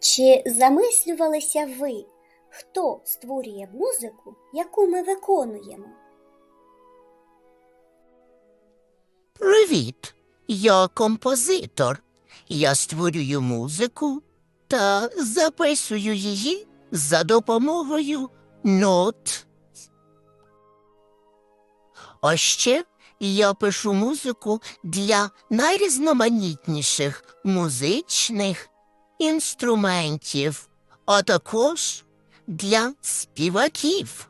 Чи замислювалися ви, хто створює музику, яку ми виконуємо? Привіт! Я композитор. Я створюю музику та записую її за допомогою нот. А ще я пишу музику для найрізноманітніших музичних інструментів, а також для співаків.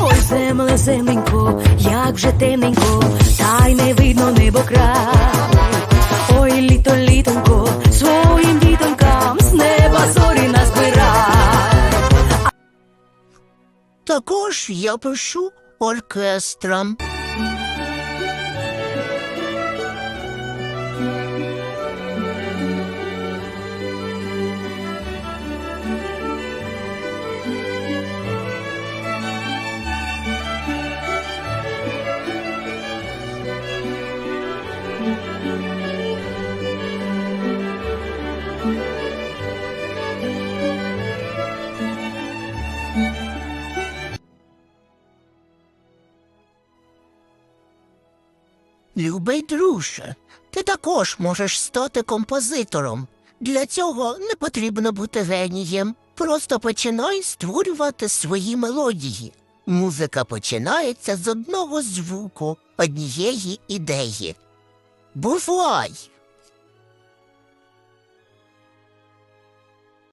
Ой, земле, земленько, як же темненько, та й не видно небо край. Ой, літо, літонько, своїм дітонькам з неба зорі назбирай. Також я пишу оркестрам. Любий друже, ти також можеш стати композитором. Для цього не потрібно бути генієм. Просто починай створювати свої мелодії. Музика починається з одного звуку, однієї ідеї. Бувай!